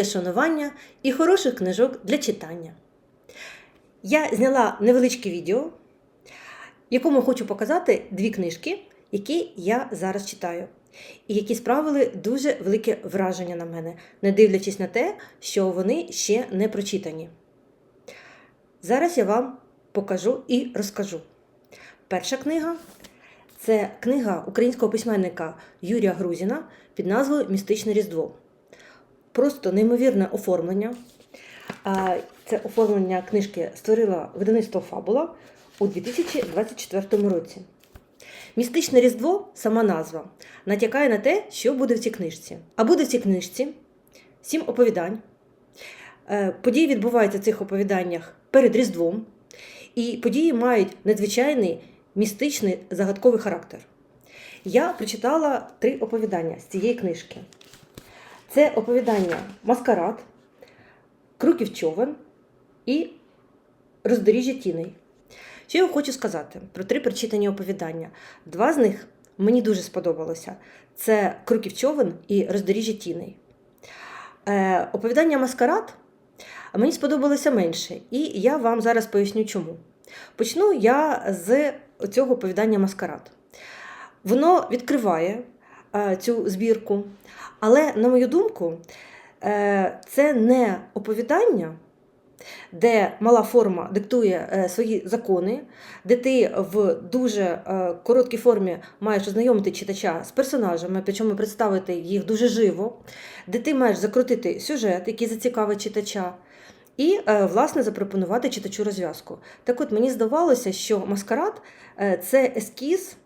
Моє шанування і хороших книжок для читання. Я зняла невеличке відео, в якому хочу показати дві книжки, які я зараз читаю, і які справили дуже велике враження на мене, не дивлячись на те, що вони ще не прочитані. Зараз я вам покажу і розкажу. Перша книга це книга українського письменника Юрія Грузіна під назвою Містичне Різдво. Просто неймовірне оформлення. Це оформлення книжки створила видавництво Фабула у 2024 році. Містичне Різдво, сама назва, натякає на те, що буде в цій книжці. А буде в цій книжці сім оповідань. Е, Події відбуваються в цих оповіданнях перед Різдвом, і події мають надзвичайний містичний загадковий характер. Я прочитала три оповідання з цієї книжки. Це оповідання Маскарад, Круків човен і Роздоріжжя тіней. Що я хочу сказати про три прочитані оповідання. Два з них мені дуже сподобалося: це Круків човен і Роздоріжжя тіней. Е, оповідання Маскарад мені сподобалося менше, і я вам зараз поясню чому. Почну я з цього оповідання Маскарад. Воно відкриває цю збірку, але, на мою думку, е, це не оповідання, де мала форма диктує е, свої закони, де ти в дуже е, короткій формі маєш ознайомити читача з персонажами, причому представити їх дуже живо, де ти маєш закрутити сюжет, який зацікавить читача. І, е, власне, запропонувати читачу розв'язку. Так от мені здавалося, що маскарад е, це ескіз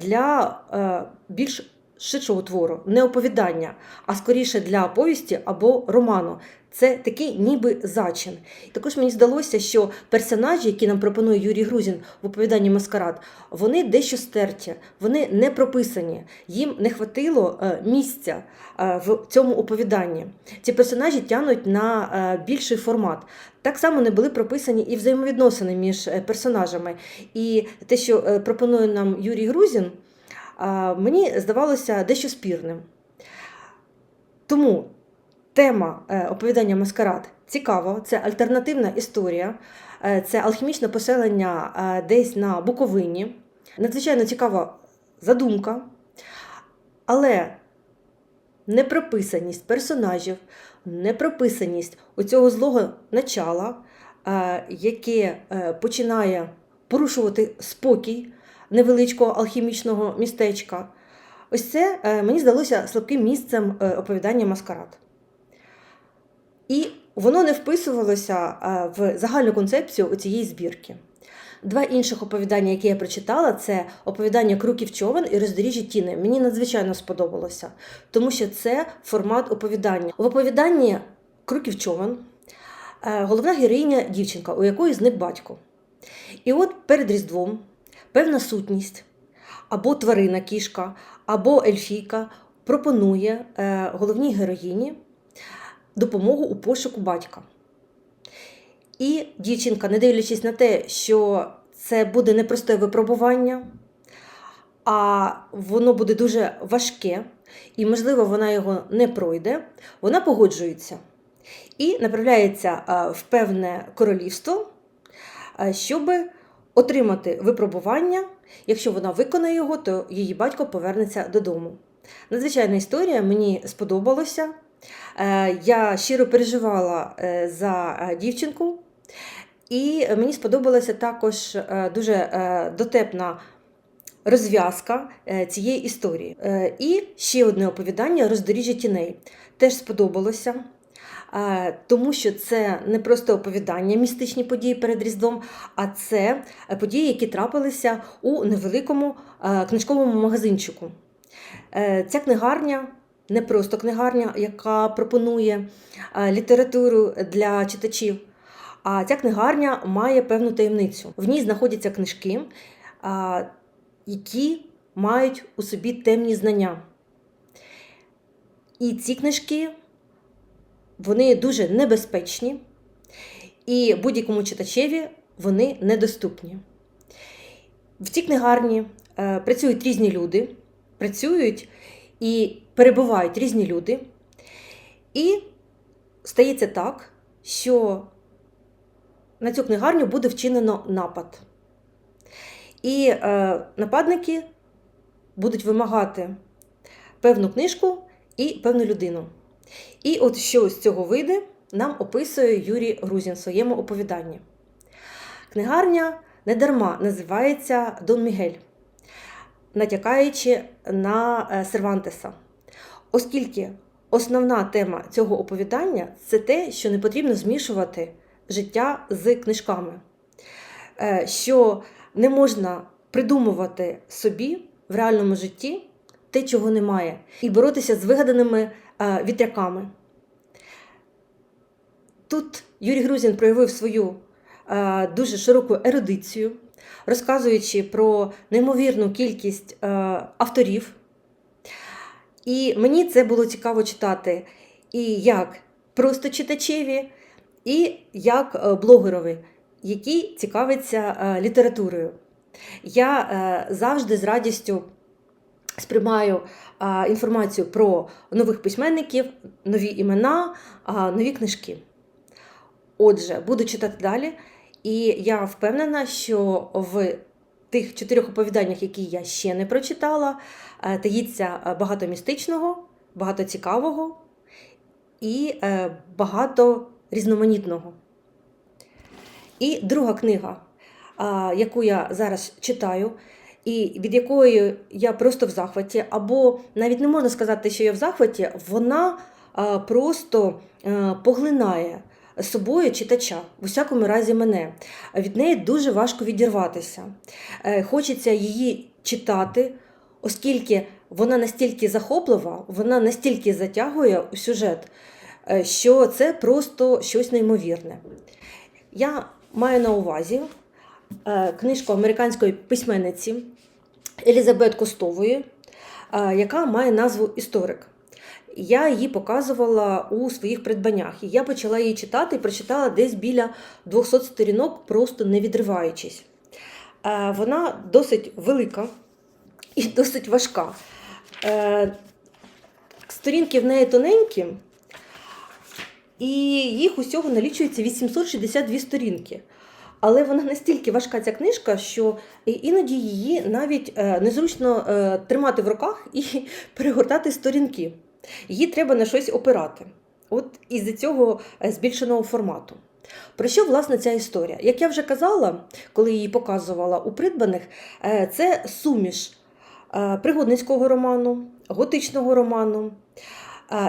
для е, більш ширшого твору, не оповідання, а скоріше для повісті або роману. Це такий ніби зачин. І Також мені здалося, що персонажі, які нам пропонує Юрій Грузін в оповіданні Маскарад, вони дещо стерті, вони не прописані. Їм не хватило е, місця е, в цьому оповіданні. Ці персонажі тягнуть на е, більший формат. Так само не були прописані і взаємовідносини між персонажами. І те, що пропонує нам Юрій Грузін, мені здавалося дещо спірним. Тому тема е, оповідання Маскарад цікава, це альтернативна історія, е, це алхімічне поселення е, десь на Буковині. Надзвичайно цікава задумка, але непрописаність персонажів, непрописаність оцього злого начала, яке починає порушувати спокій невеличкого алхімічного містечка. Ось це е, мені здалося слабким місцем е, оповідання Маскарад. І воно не вписувалося е, в загальну концепцію цієї збірки. Два інших оповідання, які я прочитала, це оповідання Круків човен і роздоріжжя тіни. Мені надзвичайно сподобалося, тому що це формат оповідання. В оповіданні Круків човен головна героїня дівчинка, у якої зник батько. І от перед Різдвом певна сутність або тварина кішка, або ельфійка пропонує е, головній героїні допомогу у пошуку батька. І дівчинка, не дивлячись на те, що це буде непросте випробування, а воно буде дуже важке, і, можливо, вона його не пройде, вона погоджується і направляється е, в певне королівство, е, щоб отримати випробування. Якщо вона виконає його, то її батько повернеться додому. Надзвичайна історія, мені сподобалося. Е, Я щиро переживала е, за е, дівчинку, і мені сподобалася також дуже дотепна розв'язка цієї історії. І ще одне оповідання Роздоріжжя тіней. Теж сподобалося. Тому що це не просто оповідання, містичні події перед Різдвом, а це е, події, які трапилися у невеликому е, книжковому магазинчику. Е, Ця книгарня не просто книгарня, яка пропонує літературу для читачів. А ця книгарня має певну таємницю. В ній знаходяться книжки, які мають у собі темні знання. І ці книжки вони дуже небезпечні, і будь-якому читачеві вони недоступні. В цій книгарні е, працюють різні люди, працюють і перебувають різні люди. І стається так, що на цю книгарню буде вчинено напад. І е, нападники будуть вимагати певну книжку і певну людину. І от що з цього вийде, нам описує Юрій Грузін в своєму оповіданні. Книгарня недарма називається Дон Мігель, натякаючи на е, Сервантеса. Оскільки основна тема цього оповідання це те, що не потрібно змішувати життя з книжками, Е, що не можна придумувати собі в реальному житті те, чого немає, і боротися з вигаданими вітряками. Тут Юрій Грузін проявив свою е, дуже широку ерудицію, розказуючи про неймовірну кількість е, авторів. І мені це було цікаво читати і як просто читачеві, і як е, блогерові, які цікавляться е, літературою. Я е, завжди з радістю сприймаю е, інформацію про нових письменників, нові імена, е, нові книжки. Отже, буду читати далі, і я впевнена, що в тих чотирьох оповіданнях, які я ще не прочитала, е, таїться е, багато містичного, багато цікавого і е, багато різноманітного. І друга книга, а, яку я зараз читаю, і від якої я просто в захваті, або навіть не можна сказати, що я в захваті, вона просто а, поглинає собою читача, в усякому разі мене. Від неї дуже важко відірватися. Е, Хочеться її читати, оскільки вона настільки захоплива, вона настільки затягує у сюжет, е, що це просто щось неймовірне. Я маю на увазі е, книжку американської письменниці Елізабет Костової, е, яка має назву Історик. Я її показувала у своїх придбаннях. І я почала її читати і прочитала десь біля 200 сторінок, просто не відриваючись. Е, Вона досить велика і досить важка. Е, Сторінки в неї тоненькі, і їх усього налічується 862 сторінки. Але вона настільки важка ця книжка, що іноді її навіть е, незручно е, тримати в руках і перегортати сторінки. Її треба на щось опирати. От із-за цього е, збільшеного формату. Про що власне ця історія? Як я вже казала, коли її показувала у придбаних, це суміш пригодницького роману, готичного роману,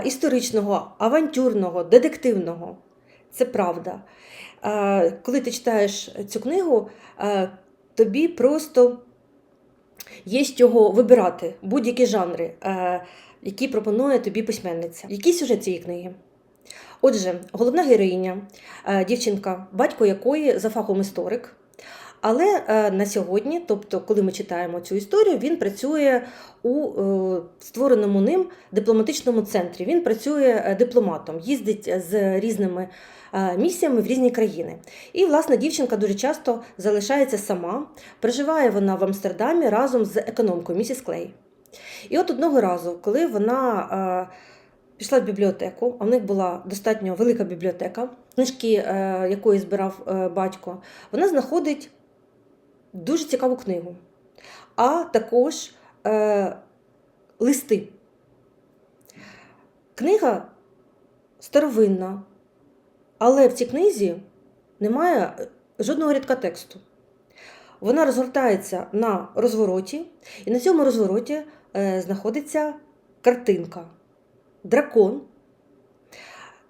історичного, авантюрного, детективного. Це правда. Коли ти читаєш цю книгу, тобі просто є з чого вибирати будь-які жанри, які пропонує тобі письменниця. Який сюжет цієї книги? Отже, головна героїня, дівчинка, батько якої за фахом історик. Але е, на сьогодні, тобто, коли ми читаємо цю історію, він працює у е, створеному ним дипломатичному центрі. Він працює е, дипломатом, їздить з різними місіями в різні країни. І, власне, дівчинка дуже часто залишається сама. Проживає вона в Амстердамі разом з економкою місіс Клей. І от одного разу, коли вона пішла в бібліотеку, а в них була достатньо велика бібліотека, книжки, якої збирав батько, вона знаходить дуже цікаву книгу, а також е, листи. Книга старовинна, але в цій книзі немає жодного рядка тексту. Вона розгортається на розвороті, і на цьому розвороті е, знаходиться картинка. Дракон,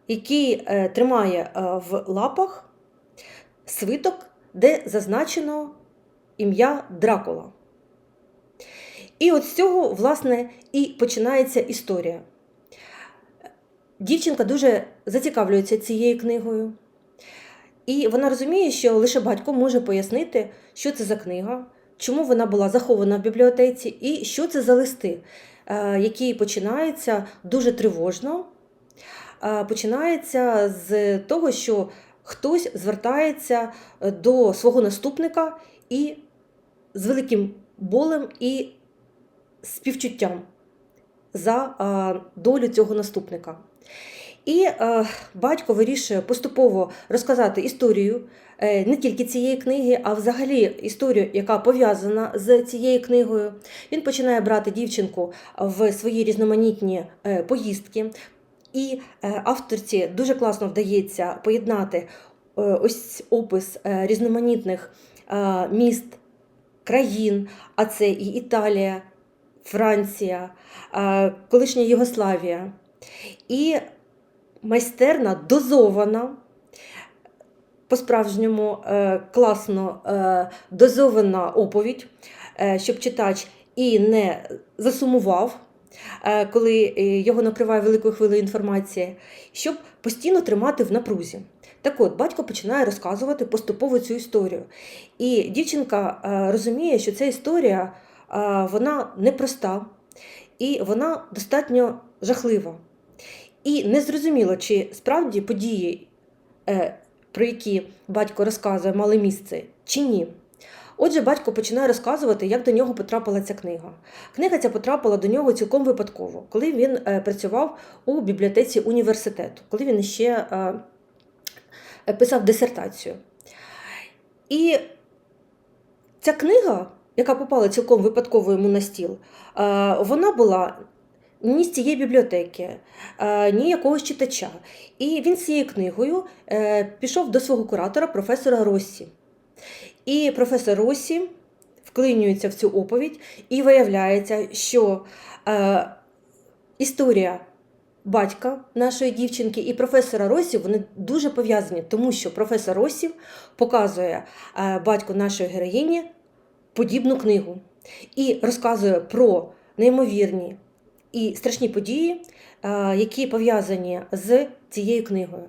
який е, тримає е, в лапах свиток, де зазначено ім'я Дракула. І от з цього, власне, і починається історія. Дівчинка дуже зацікавлюється цією книгою. І вона розуміє, що лише батько може пояснити, що це за книга, чому вона була захована в бібліотеці, і що це за листи, е, які починаються дуже тривожно. Е, Починається з того, що хтось звертається е, до свого наступника і з великим болем і співчуттям за долю цього наступника. І батько вирішує поступово розказати історію е, не тільки цієї книги, а взагалі історію, яка пов'язана з цією книгою. Він починає брати дівчинку в свої різноманітні е, поїздки. І е, авторці дуже класно вдається поєднати ось опис різноманітних міст, країн, а це і Італія, Франція, колишня Єгославія. І майстерна дозована, по-справжньому е, класно е, дозована оповідь, е, щоб читач і не засумував, коли його накриває великою хвилею інформації, щоб постійно тримати в напрузі. Так от, батько починає розказувати поступово цю історію. І дівчинка е, розуміє, що ця історія е, вона непроста і вона достатньо жахлива. І незрозуміло, чи справді події, е, про які батько розказує, мали місце, чи ні. Отже, батько починає розказувати, як до нього потрапила ця книга. Книга ця потрапила до нього цілком випадково, коли він працював у бібліотеці університету, коли він ще писав дисертацію. І ця книга, яка попала цілком випадково йому на стіл, е, вона була ні з цієї бібліотеки, е, ні якогось читача. І він з цією книгою е, пішов до свого куратора, професора Россі. І професор Россі вклинюється в цю оповідь, і виявляється, що е, історія батька нашої дівчинки і професора Россі вони дуже пов'язані, тому що професор Россі показує е, батьку нашої героїні подібну книгу і розказує про неймовірні і страшні події, е, які пов'язані з цією книгою.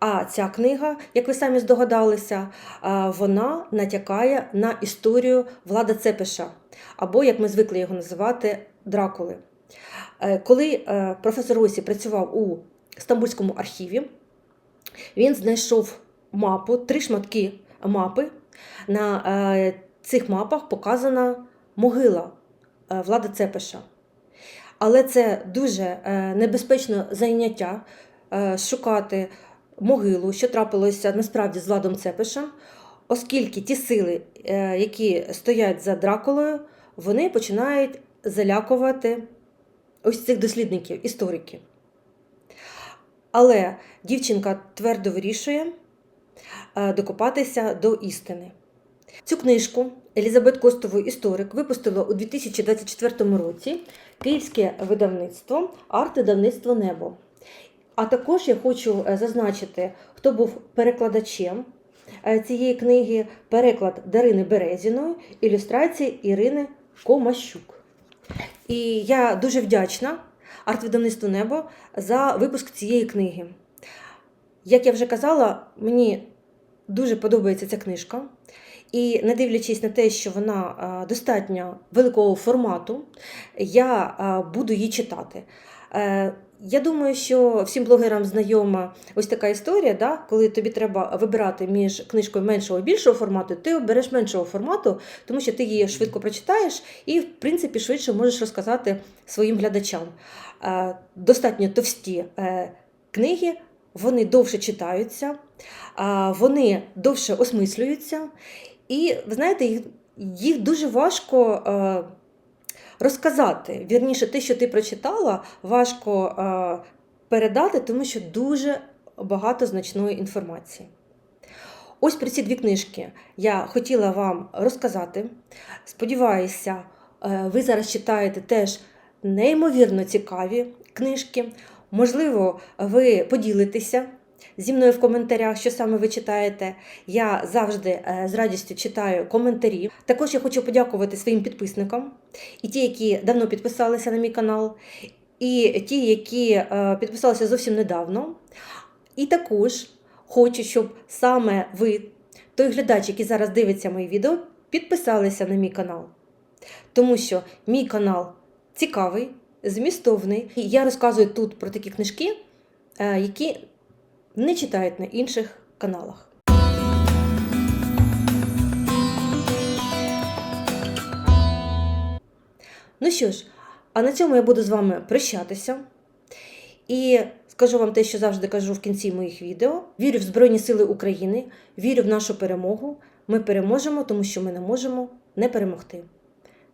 А ця книга, як ви самі здогадалися, е, вона натякає на історію Влада Цепеша, або, як ми звикли його називати, Дракули. Е, Коли е, професор Росі працював у Стамбульському архіві, він знайшов мапу, три шматки мапи. На е, цих мапах показана могила Влада Цепеша. Але це дуже небезпечне зайняття шукати могилу, що трапилося насправді з Владом Цепешем, оскільки ті сили, які стоять за Дракулою, вони починають залякувати ось цих дослідників, істориків. Але дівчинка твердо вирішує е, докопатися до істини. Цю книжку Елізабет Костову історик випустила у 2024 році київське видавництво арт-видавництво Небо. А також я хочу е, зазначити, хто був перекладачем е, цієї книги, переклад Дарини Березіної, ілюстрації Ірини Комащук. І я дуже вдячна арт-видавництву Небо за випуск цієї книги. Як я вже казала, мені дуже подобається ця книжка. І не дивлячись на те, що вона достатньо великого формату, я буду її читати. Е, Я думаю, що всім блогерам знайома ось така історія, да? коли тобі треба вибирати між книжкою меншого і більшого формату, ти обереш меншого формату, тому що ти її швидко прочитаєш і, в принципі, швидше можеш розказати своїм глядачам. Е, Достатньо товсті е, книги, вони довше читаються, вони довше осмислюються. І ви знаєте, їх, дуже важко е, розказати. Вірніше, те, що ти прочитала, важко е, передати, тому що дуже багато значної інформації. Ось про ці дві книжки я хотіла вам розказати. Сподіваюся, е, ви зараз читаєте теж неймовірно цікаві книжки. Можливо, ви поділитеся зі мною в коментарях, що саме ви читаєте. Я завжди е, з радістю читаю коментарі. Також я хочу подякувати своїм підписникам і ті, які давно підписалися на мій канал, і ті, які е, підписалися зовсім недавно. І також хочу, щоб саме ви, той глядач, який зараз дивиться мої відео, підписалися на мій канал. Тому що мій канал цікавий, змістовний. І я розказую тут про такі книжки, е, які не читають на інших каналах. Ну що ж, а на цьому я буду з вами прощатися. І Скажу вам те, що завжди кажу в кінці моїх відео. Вірю в Збройні Сили України, вірю в нашу перемогу. Ми переможемо, тому що ми не можемо не перемогти.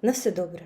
На все добре.